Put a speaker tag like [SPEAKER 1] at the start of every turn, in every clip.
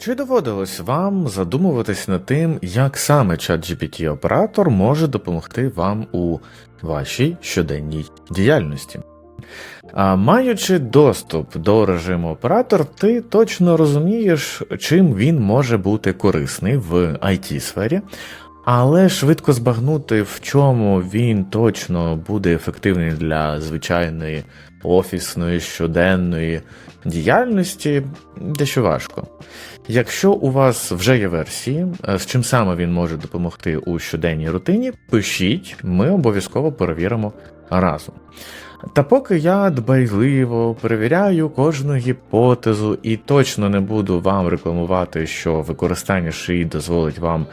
[SPEAKER 1] Чи доводилось вам задумуватись над тим, як саме ChatGPT оператор може допомогти вам у вашій щоденній діяльності? А маючи доступ до режиму оператор, ти точно розумієш, чим він може бути корисний в it сфері але швидко збагнути, в чому він точно буде ефективний для звичайної офісної щоденної діяльності, дещо важко. Якщо у вас вже є версії, е, з чим саме він може допомогти у щоденній рутині, пишіть, ми обов'язково перевіримо разом. Та поки я дбайливо перевіряю кожну гіпотезу і точно не буду вам рекламувати, що використання шиї дозволить вам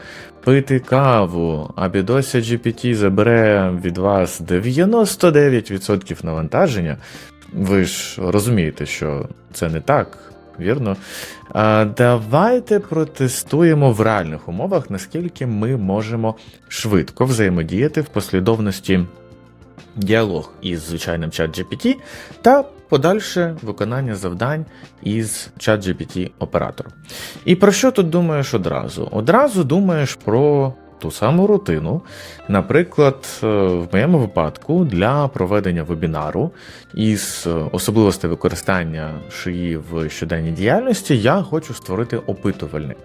[SPEAKER 1] пити каву, а бідося GPT забере від вас 99% навантаження, ви ж розумієте, що це не так. Вірно. А, Давайте протестуємо в реальних умовах, наскільки ми можемо швидко взаємодіяти в послідовності діалог із звичайним ChatGPT та подальше виконання завдань із ChatGPT оператором. І про що тут думаєш одразу? Одразу думаєш про ту саму рутину. Наприклад, е, в моєму випадку для проведення вебінару із е, особливостей використання шиї в щоденній діяльності я хочу створити опитувальник,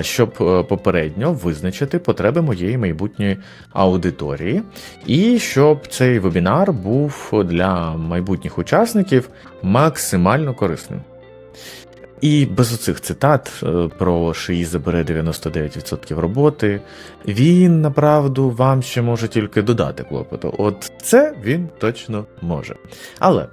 [SPEAKER 1] щоб е, попередньо визначити потреби моєї майбутньої аудиторії, і щоб цей вебінар був для майбутніх учасників максимально корисним. І без оцих цитат е, про шиї забере 99% роботи, він направду вам ще може тільки додати клопоту. От це він точно може. Але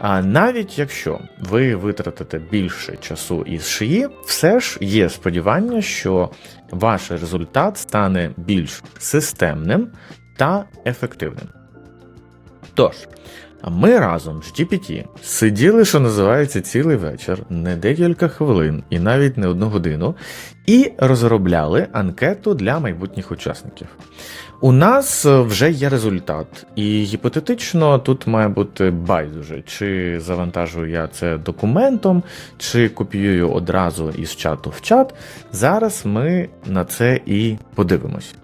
[SPEAKER 1] а навіть якщо ви витратите більше часу із шиї, все ж є сподівання, що ваш результат стане більш системним та ефективним. Тож, ми разом з GPT сиділи, що називається, цілий вечір, не декілька хвилин і навіть не одну годину, і розробляли анкету для майбутніх учасників. У нас вже є результат, і гіпотетично тут має бути байдуже, чи завантажую я це документом, чи копіюю одразу із чату в чат. Зараз ми на це і подивимось.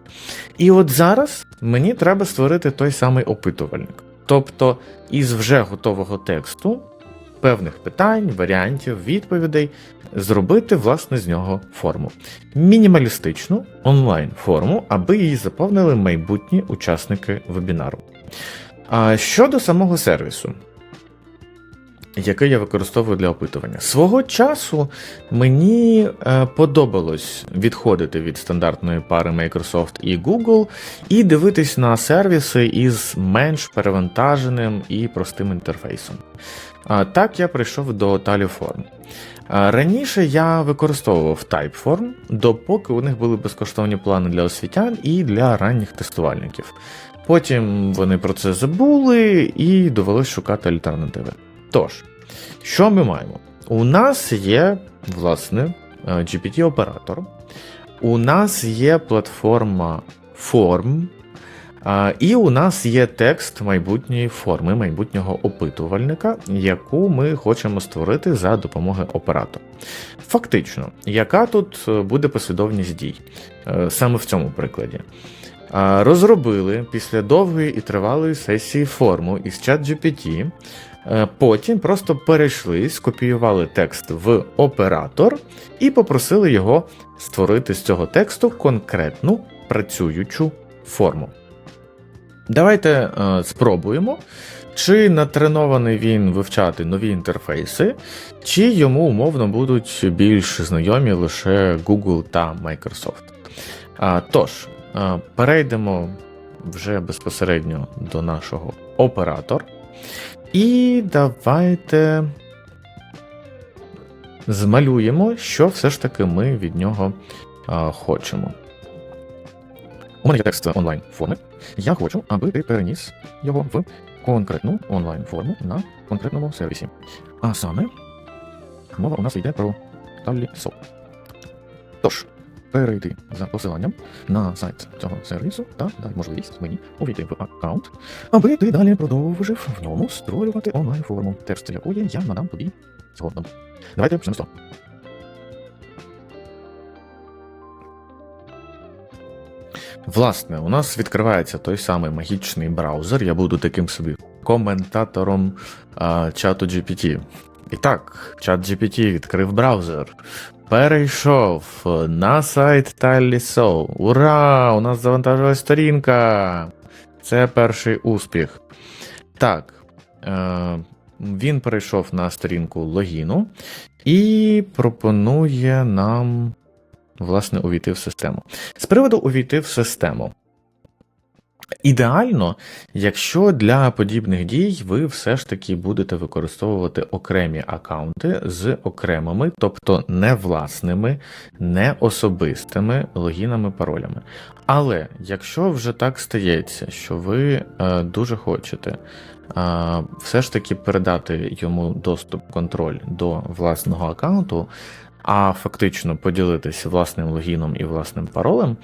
[SPEAKER 1] І от зараз мені треба створити той самий опитувальник. Тобто із вже готового тексту, певних питань, варіантів, відповідей, зробити власне з нього форму. Мінімалістичну онлайн-форму, аби її заповнили майбутні учасники вебінару. А щодо самого сервісу, який я використовую для опитування. Свого часу мені е, подобалось відходити від стандартної пари Microsoft і Google і дивитись на сервіси із менш перевантаженим і простим інтерфейсом. Так я прийшов до Taliform. Раніше я використовував Typeform, допоки у них були безкоштовні плани для освітян і для ранніх тестувальників. Потім вони про це забули і довелось шукати альтернативи. Тож, що ми маємо? У нас є, власне, е, GPT-оператор, у нас є платформа форм, і у нас є текст майбутньої форми, майбутнього опитувальника, яку ми хочемо створити за допомогою оператора. Фактично, яка тут е, буде послідовність дій е, саме в цьому прикладі? Розробили після довгої і тривалої сесії форму із ChatGPT, Е, потім просто перейшли, скопіювали текст в оператор і попросили його створити з цього тексту конкретну працюючу форму. Давайте е, спробуємо, чи натренований він вивчати нові інтерфейси, чи йому умовно будуть більш знайомі лише Google та Microsoft. Тож, е, перейдемо вже безпосередньо до нашого оператора. І давайте змалюємо, що все ж таки ми від нього а, хочемо. У мене є текст онлайн форми. Я хочу, аби ти переніс його в конкретну онлайн форму на конкретному сервісі. А саме мова у нас йде про TallySoft. Тож, перейти за посиланням на сайт цього сервісу та дай можливість мені увійти в аккаунт, аби ти далі продовжив в ньому створювати онлайн-форму, текст якої я надам тобі згодом. Давайте почнемо. Власне, у нас відкривається той самий магічний браузер. Я буду таким собі коментатором а, чату GPT. І так, чат GPT відкрив браузер. Перейшов на сайт TallySoul. Ура! У нас завантажилась сторінка. Це перший успіх. Так. Е, він перейшов на сторінку логіну і пропонує нам, власне, увійти в систему. З приводу увійти в систему. Ідеально, якщо для подібних дій ви все ж таки будете використовувати окремі аккаунти з окремими, тобто не власними, не особистими логінами, паролями. Але якщо вже так стається, що ви е, дуже хочете е, все ж таки передати йому доступ контроль до власного аккаунту, а фактично поділитися власним логіном і власним паролем,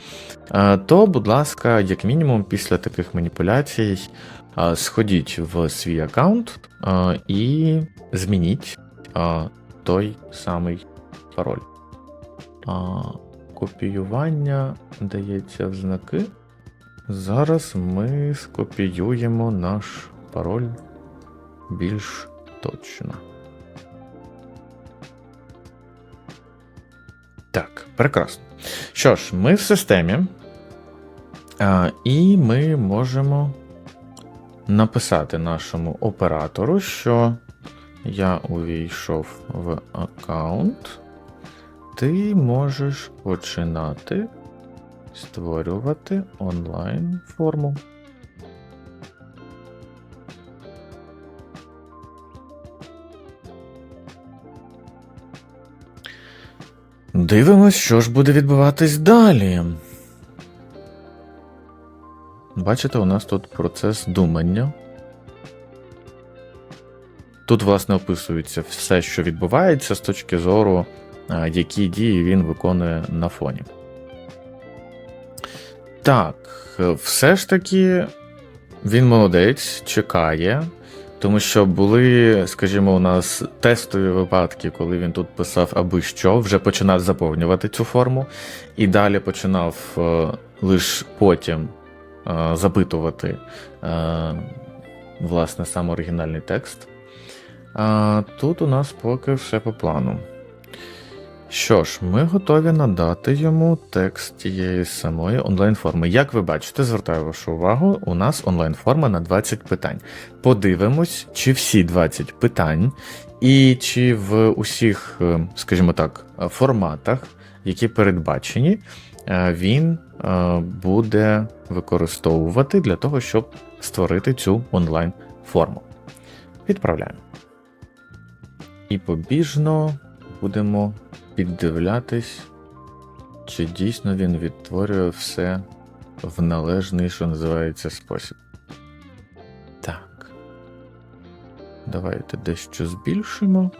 [SPEAKER 1] е, то, будь ласка, як мінімум, після таких маніпуляцій е, сходіть в свій аккаунт е, і змініть той самий пароль. Копіювання дається в знаки. Зараз ми скопіюємо наш пароль більш точно. Так, прекрасно. Що ж, ми в системі, а, і ми можемо написати нашому оператору, що я увійшов в аккаунт. Ти можеш починати створювати онлайн форму. Дивимось, що ж буде відбуватись далі. Бачите, у нас тут процес думання. Тут, власне, описується все, що відбувається з точки зору, які дії він виконує на фоні. Так, все ж таки, він молодець, чекає. Тому що були, скажімо, у нас тестові випадки, коли він тут писав аби що, вже починав заповнювати цю форму, і далі починав е, лише потім е, запитувати е, власне сам оригінальний текст. А тут у нас поки все по плану. Що ж, ми готові надати йому текст тієї самої онлайн-форми. Як ви бачите, звертаю вашу увагу, у нас онлайн-форма на 20 питань. Подивимось, чи всі 20 питань, і чи в усіх, е, скажімо так, форматах, які передбачені, е, він е, буде використовувати для того, щоб створити цю онлайн-форму. Відправляємо. І побіжно будемо піддивлятись, чи дійсно він відтворює все в належний, що називається, спосіб. Так. Давайте дещо збільшимо.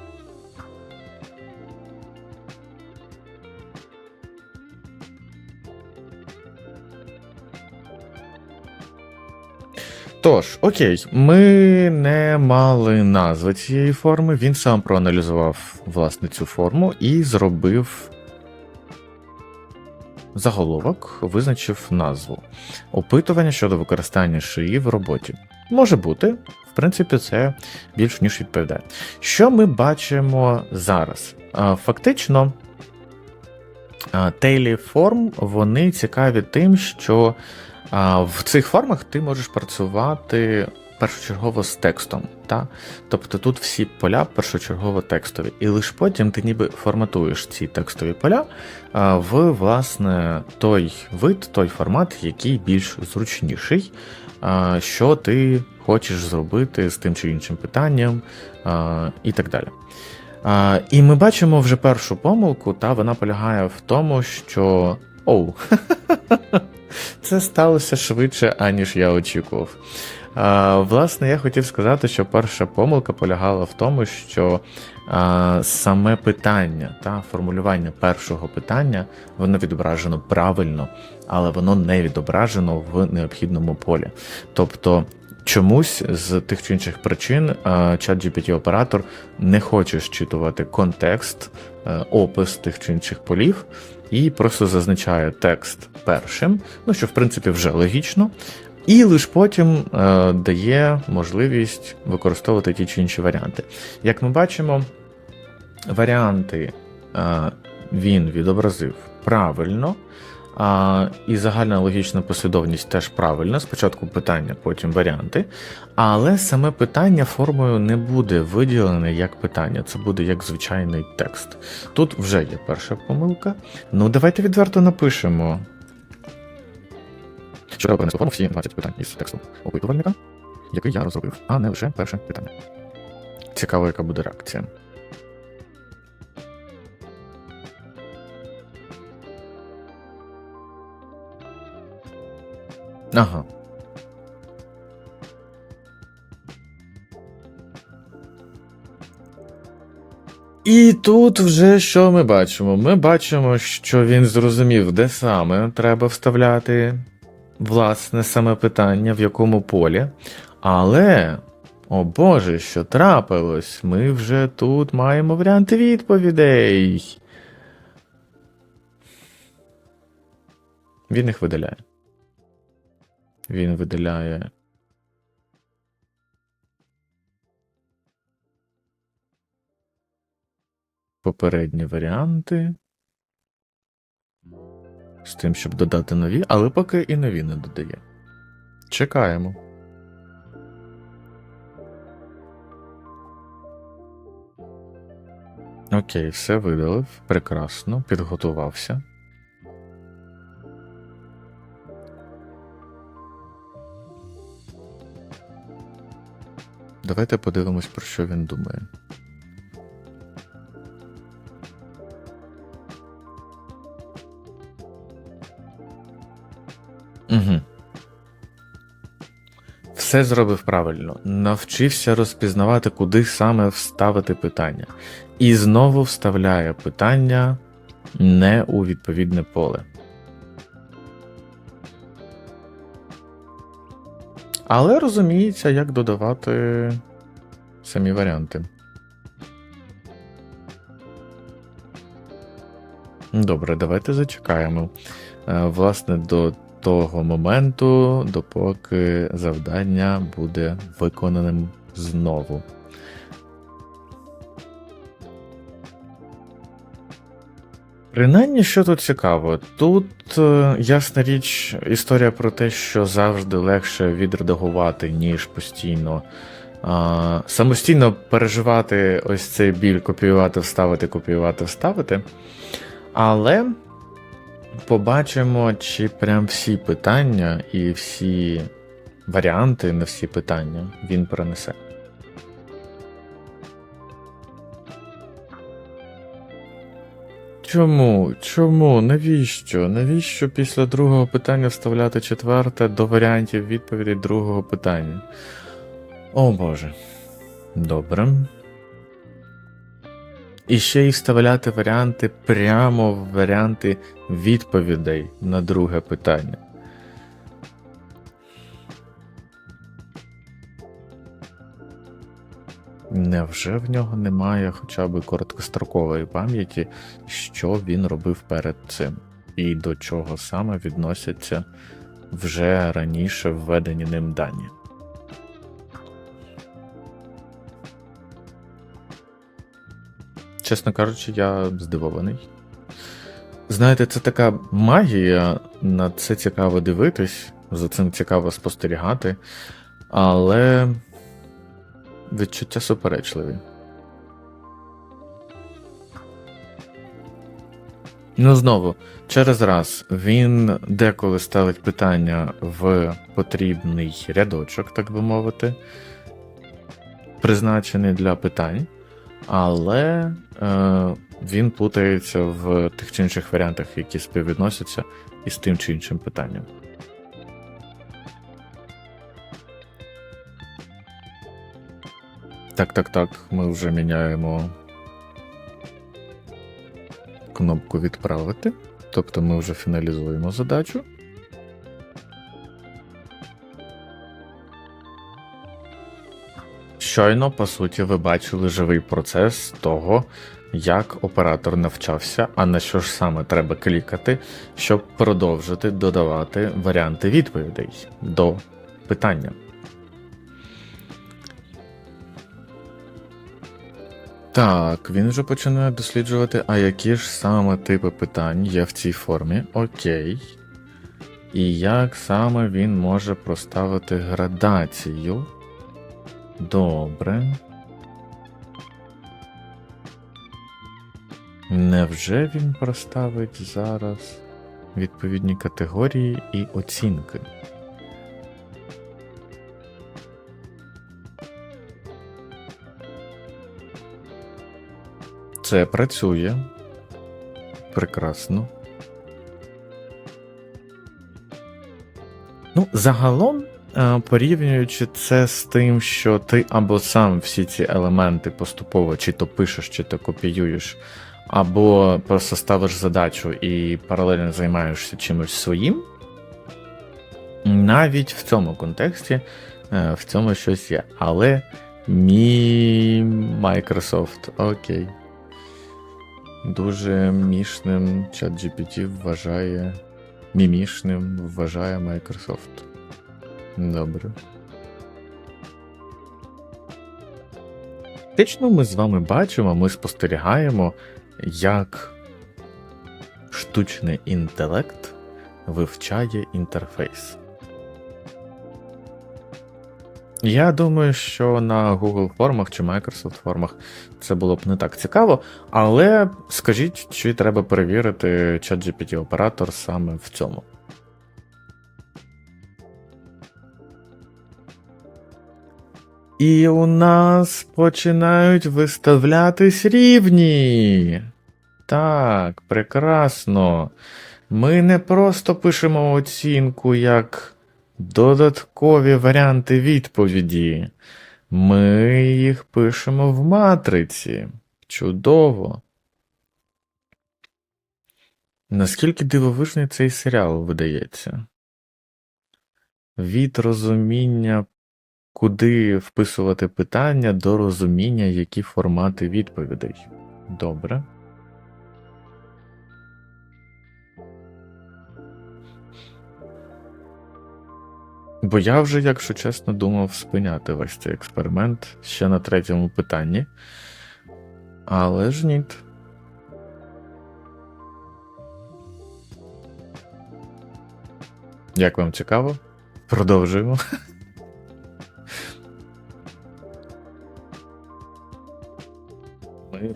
[SPEAKER 1] Тож, окей, ми не мали назви цієї форми. Він сам проаналізував власне цю форму і зробив заголовок, визначив назву. Опитування щодо використання шиї в роботі. Може бути, в принципі, це більш ніж відповідає. Що ми бачимо зараз? Фактично, тейлі форм вони цікаві тим, що в цих формах ти можеш працювати першочергово з текстом. Та? Тобто тут всі поля першочергово текстові, і лише потім ти ніби форматуєш ці текстові поля в власне той вид, той формат, який більш зручніший, що ти хочеш зробити з тим чи іншим питанням і так далі. І ми бачимо вже першу помилку, та вона полягає в тому, що. Оу, Це сталося швидше, аніж я очікував. А, Власне, я хотів сказати, що перша помилка полягала в тому, що а, саме питання та формулювання першого питання воно відображено правильно, але воно не відображено в необхідному полі. Тобто чомусь з тих чи інших причин ChatGPT оператор не хоче зчитувати контекст, е, опис тих чи інших полів, і просто зазначає текст першим, ну що в принципі вже логічно. І лише потім е, дає можливість використовувати ті чи інші варіанти. Як ми бачимо, варіанти е, він відобразив правильно, а, І загальна логічна послідовність теж правильна. Спочатку питання, потім варіанти. Але саме питання формою не буде виділене як питання, це буде як звичайний текст. Тут вже є перша помилка. Ну, давайте відверто напишемо. Що перенести форму всі 20 питань із тексту опитувальника, який я розробив, а не лише перше питання. Цікаво, яка буде реакція. Ага. І тут вже що ми бачимо? Ми бачимо, що він зрозумів, де саме треба вставляти власне саме питання, в якому полі. Але, о Боже, що трапилось? Ми вже тут маємо варіанти відповідей. Він їх видаляє. Він видаляє. Попередні варіанти. З тим, щоб додати нові, але поки і нові не додає. Чекаємо. Окей, все видалив. Прекрасно, підготувався. Давайте подивимось, про що він думає. Угу. Все зробив правильно. Навчився розпізнавати, куди саме вставити питання. І знову вставляє питання не у відповідне поле. Але розуміється, як додавати самі варіанти. Добре, давайте зачекаємо. Е, власне, до того моменту, допоки завдання буде виконаним знову. Принаймні, що тут цікаво, тут, е, ясна річ, історія про те, що завжди легше відредагувати, ніж постійно а, самостійно переживати ось цей біль, копіювати, вставити, копіювати, вставити. Але побачимо, чи прям всі питання і всі варіанти на всі питання він перенесе. Чому? Чому? Навіщо? Навіщо після другого питання вставляти четверте до варіантів відповіді другого питання? О Боже. Добре. І ще й вставляти варіанти прямо в варіанти відповідей на друге питання. Невже в нього немає хоча б короткострокової пам'яті, що він робив перед цим, і до чого саме відносяться вже раніше введені ним дані? Чесно кажучи, я здивований. Знаєте, це така магія, на це цікаво дивитись, за цим цікаво спостерігати, але відчуття суперечливі. Ну, знову, через раз він деколи ставить питання в потрібний рядочок, так би мовити, призначений для питань, але е, він плутається в тих чи інших варіантах, які співвідносяться із тим чи іншим питанням. Так, так, так, ми вже міняємо кнопку відправити. Тобто ми вже фіналізуємо задачу. щойно, по суті, ви бачили живий процес того, як оператор навчався, а на що ж саме треба клікати, щоб продовжити додавати варіанти відповідей до питання. Так, він вже починає досліджувати, а які ж саме типи питань є в цій формі. Окей. І як саме він може проставити градацію? Добре. Невже він проставить зараз відповідні категорії і оцінки? Це працює. Прекрасно. Ну, загалом, е, порівнюючи це з тим, що ти або сам всі ці елементи поступово чи то пишеш, чи то копіюєш, або просто ставиш задачу і паралельно займаєшся чимось своїм. Навіть в цьому контексті е, в цьому щось є. Але мі Microsoft, окей. Дуже мішним ChatGPT вважає. Мімішним вважає Microsoft. Добре. Фактично ми з вами бачимо, ми спостерігаємо, як штучний інтелект вивчає інтерфейс. Я думаю, що на Google формах чи Microsoft формах це було б не так цікаво, але скажіть, чи треба перевірити ChatGPT оператор саме в цьому. І у нас починають виставлятись рівні. Так, прекрасно. Ми не просто пишемо оцінку як додаткові варіанти відповіді. Ми їх пишемо в матриці. Чудово. Наскільки дивовижний цей серіал видається? Від розуміння, куди вписувати питання, до розуміння, які формати відповідей. Добре. Бо я вже, якщо чесно, думав спиняти весь цей експеримент ще на третьому питанні. Але ж ні. Як вам цікаво? Продовжуємо.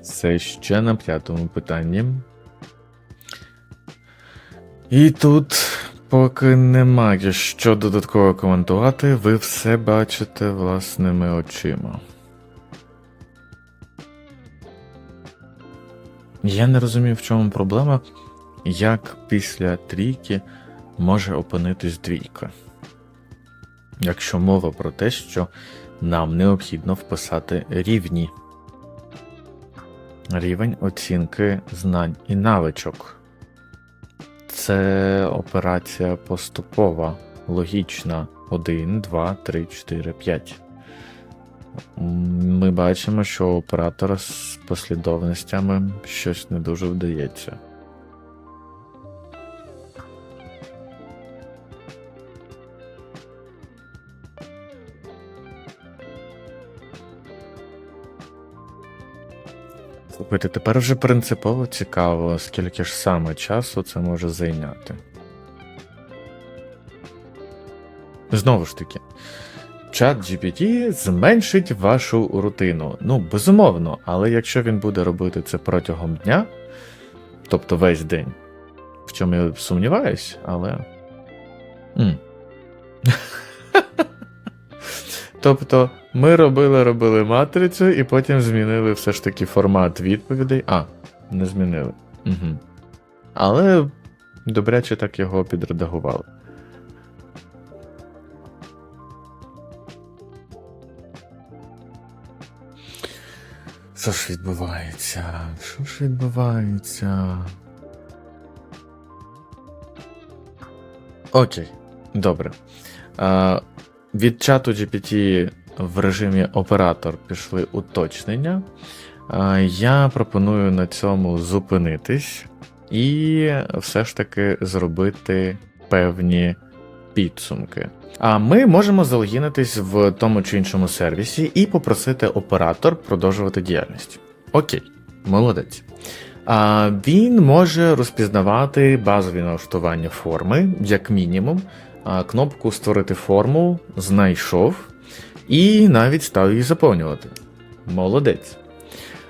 [SPEAKER 1] Все ще на п'ятому питанні. І тут, поки немає що додатково коментувати, ви все бачите власними очима. Я не розумію, в чому проблема, як після трійки може опинитись двійка. Якщо мова про те, що нам необхідно вписати рівні рівень оцінки знань і навичок. Це операція поступова, логічна 1, 2, 3, 4, 5. Ми бачимо, що оператора з послідовностями щось не дуже вдається. Слухайте, тепер вже принципово цікаво, скільки ж саме часу це може зайняти. Знову ж таки, чат GPT зменшить вашу рутину. Ну, безумовно, але якщо він буде робити це протягом дня, тобто весь день, в чому я сумніваюсь, але. Тобто ми робили, робили матрицю і потім змінили все ж таки формат відповідей. А, не змінили. Угу. Але добряче так його підредагували. Що ж відбувається? Що ж відбувається? Окей, добре. А, від чату GPT в режимі оператор пішли уточнення, я пропоную на цьому зупинитись і все ж таки зробити певні підсумки. А ми можемо залогінитись в тому чи іншому сервісі і попросити оператор продовжувати діяльність. Окей, молодець. А він може розпізнавати базові налаштування форми, як мінімум, кнопку Створити форму знайшов і навіть став її заповнювати. Молодець.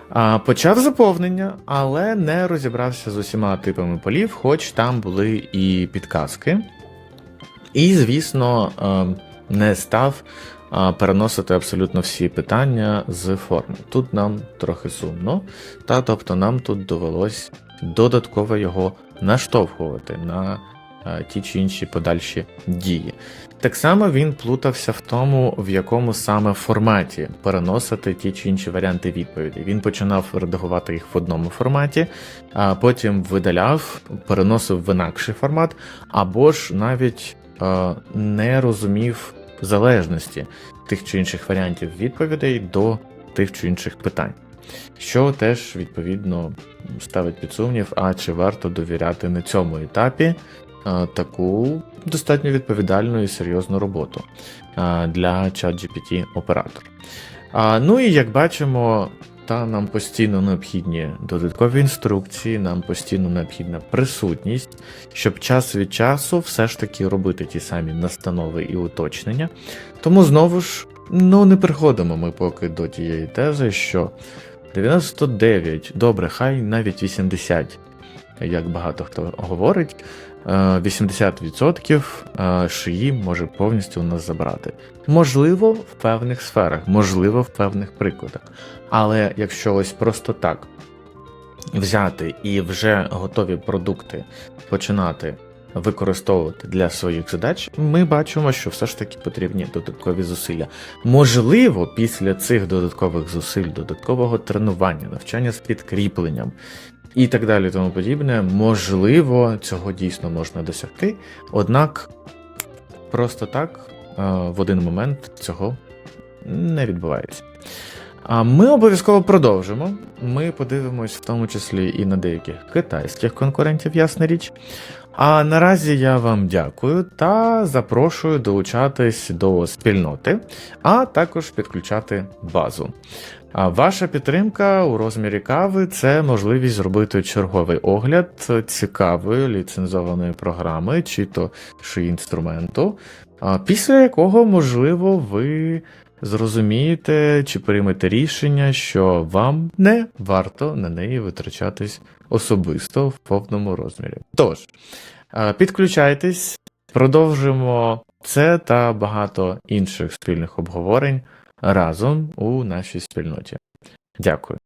[SPEAKER 1] А, почав заповнення, але не розібрався з усіма типами полів, хоч там були і підказки. І, звісно, не став переносити абсолютно всі питання з форми. Тут нам трохи сумно, та тобто нам тут довелось додатково його наштовхувати на ті чи інші подальші дії. Так само він плутався в тому, в якому саме форматі переносити ті чи інші варіанти відповіді. Він починав редагувати їх в одному форматі, а потім видаляв, переносив в інакший формат, або ж навіть е, не розумів залежності тих чи інших варіантів відповідей до тих чи інших питань. Що теж відповідно ставить під сумнів, а чи варто довіряти на цьому етапі е, таку достатньо відповідальну і серйозну роботу для ChatGPT оператор. Ну і як бачимо, та нам постійно необхідні додаткові інструкції, нам постійно необхідна присутність, щоб час від часу все ж таки робити ті самі настанови і уточнення. Тому знову ж, ну не приходимо ми поки до тієї тези, що 99, добре, хай навіть 80, як багато хто говорить, е, 80% е, шиї може повністю у нас забрати. Можливо, в певних сферах, можливо, в певних прикладах. Але якщо ось просто так взяти і вже готові продукти починати використовувати для своїх задач, ми бачимо, що все ж таки потрібні додаткові зусилля. Можливо, після цих додаткових зусиль, додаткового тренування, навчання з підкріпленням і так далі, тому подібне, можливо, цього дійсно можна досягти, однак просто так е, в один момент цього не відбувається. А ми обов'язково продовжимо. Ми подивимось в тому числі і на деяких китайських конкурентів, ясна річ. А наразі я вам дякую та запрошую долучатись до спільноти, а також підключати базу. А ваша підтримка у розмірі кави це можливість зробити черговий огляд цікавої ліцензованої програми, чи то чи інструменту, після якого, можливо, ви зрозумієте чи приймете рішення, що вам не варто на неї витрачатись особисто в повному розмірі. Тож, е, підключайтесь, продовжимо це та багато інших спільних обговорень разом у нашій спільноті. Дякую.